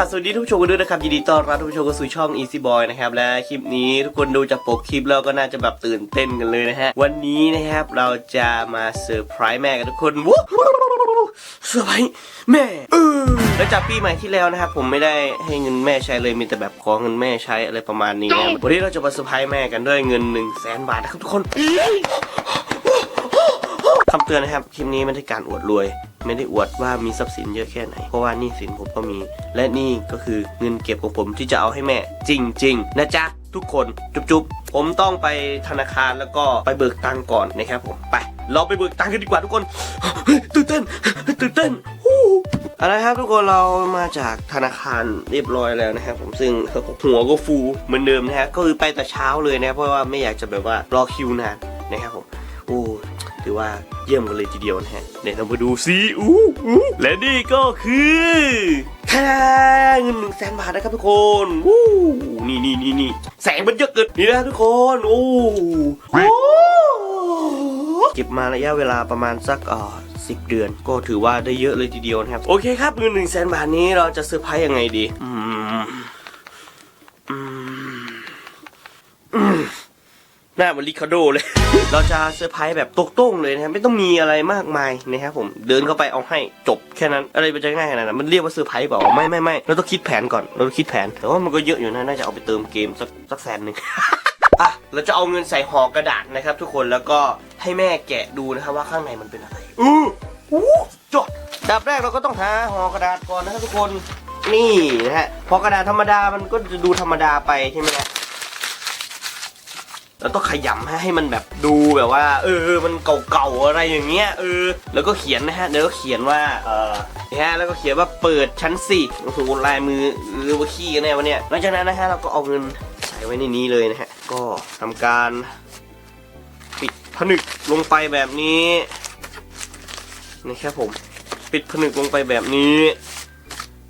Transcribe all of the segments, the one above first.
ครับสวัสดีทุกผู้ชมกันด้วยนะครับยินดีต้อนรับทุกผู้ชมเข้าสู่ช่อง Easy Boy นะครับและคลิปนี้ทุกคนดูจากปกคลิปแล้วก็น่าจะแบบตื่นเต้นกันเลยนะฮะวันนี้นะครับเราจะมาเซอร์ไพรส์แม่กันทุกคนวู้เซอร์ไพรส์แม่เออแล้วจากปีใหม่ที่แล้วนะครับผมไม่ได้ให้เงินแม่ใช้เลยมีแต่แบบขอเงินแม่ใช้อะไรประมาณนี้นะวันนี้เราจะมาเซอร์ไพรส์แม่กันด้วยเงิน1นึ่งแสนบาทนะครับทุกคน คำเตือนนะครับ คลิปนี้ไม่ได้การอวดรวย ไม่ได้อวดว่ามีทรัพย์สินเยอะแค่ไหน เพราะว่านี่สินผมก็มี และนี่ก็คือเงินเก็บของผมที่จะเอาให้แม่จริง ๆ นะจ๊ะ ทุกคนจุ๊บๆ ผมต้องไปธนาคารแล้วก็ไปเบิกตังค์ก่อนนะครับผมไป เราไปเบิกตังค์กันดีกว่าทุกคนตื่นเต้นตื่นเต้นอาละครับทุกคนเรามาจากธนาคารเรียบร้อยแล้วนะครับผมซึ่งหัวก็ฟูเหมือนเดิมนะฮะก็คือไปแต่เช้าเลยนะเพราะว่าไม่อยากจะแบบว่ารอคิวนานนะครับผมโอ้ ถือว่าเยี่ยมกันเลยทีเดียวนะฮะเดี๋ยวเรามาดูซิอู้อู้และนี่ก็คือแค่เงินหนึ่งแสนบาทนะครับทุกคนวู้นี่นี่นี่นี่แสงมันเยอะเกินนี่นะทุกคนโอ้โหเก็บมาระยะเวลาประมาณสักอ่อสิบเดือน ก็ถือว่าได้เยอะเลยทีเดียวนะครับ โอเคครับเงินหนึ่งแสนบาทนี้เราจะเซอร์ไพรส์ยังไงดี อืม อืมอืม หน้าเหมันลิคาโดเลย เราจะเซอร์ไพรส์แบบตรงๆเลยนะครับไม่ต้องมีอะไรมากมายนะครับผมเดินเข้าไปเอาให้จบแค่นั้น อะไรมันจะง่ายขนาดนั้นมันเรียกว่าเซอร์ไพรส์เปล่าไม่ไม่ไม่เราต้องคิดแผนก่อนเราต้องคิดแผนแต่ว่ามันก็เยอะอยู่นะน่าจะเอาไปเติมเกมสักสักแสนหนึ่งอะเราจะเอาเงินใส่ห่อกระดาษนะครับ ทุกคนแล้วก็ให้แม่แกะดูนะครับว่าข้างในมันเป็นอะไรอืออู้จดดับแรกเราก็ต้องหาห่อกระดาษก่อนนะครับทุกคนนี่นะฮะพอกระดาษธรรมดามันก็จะดูธรรมดาไปใช่ไหมฮะ แล้วต้องขยำให้ให้มันแบบดูแบบว่า เออมันเก่าๆอะไรอย่างเงี้ยเออแล้วก็เขียนนะฮะเดี๋ยวก็เขียนว่าเออนี่ฮะแล้วก็เขียนว่าเปิดชั้นสี่โอ้โหลายมือหรือว่าขี้กันแน่วะเนี่ยหลังจากนั้นนะฮะเราก็เอาเงินใส่ไว้ในนี้เลยนะฮะก็ทำการปิดผนึกลงไปแบบนี้นะครับผมปิดผนึกลงไปแบบนี้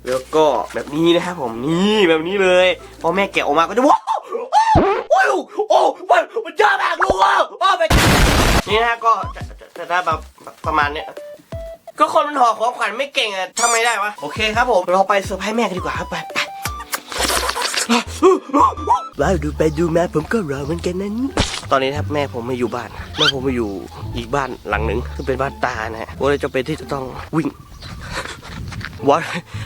แล้วก็แบบนี้นะครับผมนี่แบบนี้เลยพอแม่แกะออกมาก็จะว้า อ้ยโอ้มันมันเยอะมากลูกอะโอ้ไปนี่นะก็จะจะจะได้แบบประมาณเนี้ยก็คนมันห่อของขวัญไม่เก่งอะทำไมได้วะ โอเคครับผม เราไปเซอร์ไพรส์แม่กันดีกว่าครับไปไปว้าวดูไปดูมาผมก็รอเหมือนกันนั้น ตอนนี้นะครับแม่ผมไม่อยู่บ้านแม่ผมมาอยู่อีกบ้านหลังหนึ่งซึ่งเป็นบ้านตานะฮะก็เลยจะเป็นที่จะต้องวิ่ง วัด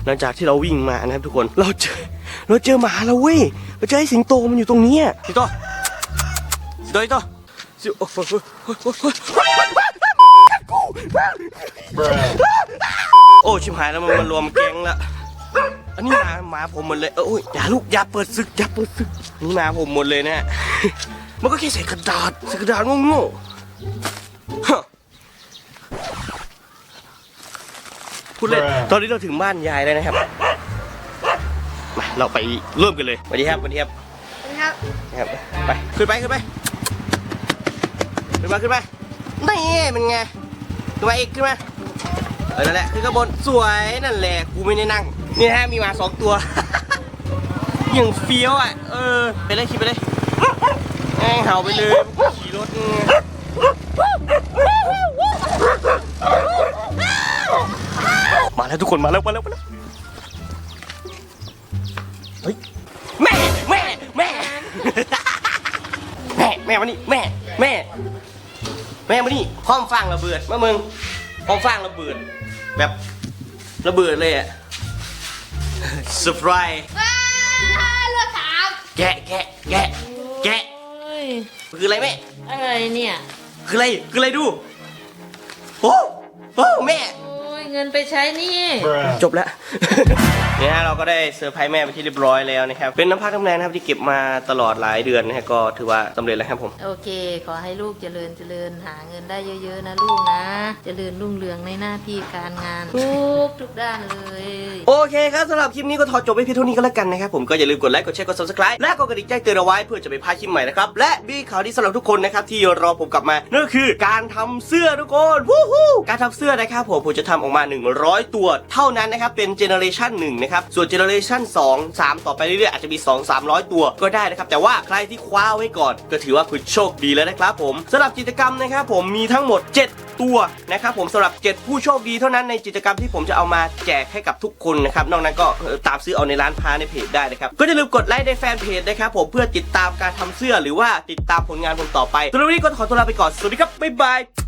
หลังจากที่เราวิ่งมานะครับทุกคนเราเจอเราเจอหมาแล้วเว้ยเราเจอไอ้สิงโตมันอยู่ตรงนี้สิงโตสิงโตสิงโตสิโอ้โหโอ้ชิบหายแล้วมันมารวมแก๊งละอันนี้มาหมาผมหมดเลยเออโอ้ยอย่าลูกอย่าเปิดศึกอย่าเปิดศึกนี่มาผมหมดเลยนะมันก็แค่ใส่กระดาษใส่กระดาษโง่ๆ พูดเล่น ตอนนี้เราถึงบ้านยายแล้วนะครับ มาเราไปเริ่มกันเลยสวัสดีครับสวัสดีครับครับนะครับ ไป ขึ้นไปขึ้นไป ขึ้นมาขึ้นไปนี่เป็นไงขึ้นมาอีกขึ้นมาเออนั่นแหละขึ้นข้างบนสวยนั่นแหละกูไม่ได้นั่ง นี่นะฮะมีหมาสองตัวอย่างเฟี้ยวอะ เออ ไปเลยขี่ไปเลยแม่งเห่าไปเลยขี่รถ มาแล้วทุกคนมาแล้วมาแล้วมาแล้วเฮ้ยแม่แม่แม่แม่แม่มานี่แม่แม่ แม่มานี่พร้อมฟังระเบิดมามึงพร้อมฟังระเบิด แบบระเบิดเลยอะเซอร์ไพรส์ว้าเลือดสามแกะแกะแกะแกะโอ้ยคืออะไรแม่อะไรเนี่ย คืออะไรคืออะไรดูโอ้โอ้แม่โอ้ย เงินไปใช้หนี่ จบแล้ว เนี่ยฮะเราก็ได้เซอร์ไพรส์แม่ไปที่เรียบร้อยแล้วนะครับ เป็นน้ำพักน้ำแรงนะครับที่เก็บมาตลอดหลายเดือนนะฮะก็ถือว่าสำเร็จแล้วครับผม โอเค ขอให้ลูกเจริญเจริญหาเงินได้เยอะๆนะลูกนะ เจริญรุ่งเรืองในหน้าที่การงาน ทุกทุกด้านเลย โอเคครับสำหรับคลิปนี้ก็ทอจบไปเพียงเท่านี้ก็แล้วกันนะครับผมก็อย่าลืมกดไลค์กดแชร์กด subscribe และกดกระดิ่งแจ้งเตือนเอาไว้เพื่อจะไม่พลาดคลิปใหม่นะครับ และมีข่าวดีสำหรับทุกคนนะครับที่รอผมกลับมานั่นก็คือการทำเสื้อทุกคนวู้ฮู้การทำเสื้อนะครับผมผมจะทำออกมา100 ตัว เท่านั้นนะครับเป็นเจเนอเรชันหนึ่งนะครับส่วนเจเนอเรชัน2 3 ต่อไปเรื่อยๆอาจจะมี 2 300 ตัวก็ได้นะครับแต่ว่าใครที่คว้าไว้ก่อน ก็ถือว่าคุณโชคดีแล้วนะครับผมสำหรับกิจกรรมนะครับผมมีทั้งหมด 7ตัวนะครับผมสำหรับ 7 ผู้โชคดีเท่านั้นในกิจกรรมที่ผมจะเอามาแจกให้กับทุกคนนะครับนอกนั้นก็ตามซื้อเอาในร้านค้าในเพจได้นะครับก็อย่าลืมกดไลค์ในแฟนเพจนะครับผมเพื่อติดตามการทำเสื้อหรือว่าติดตามผลงานผมต่อไปสำหรับวันนี้ก็ขอตัวลาไปก่อนสวัสดีครับบ๊ายบาย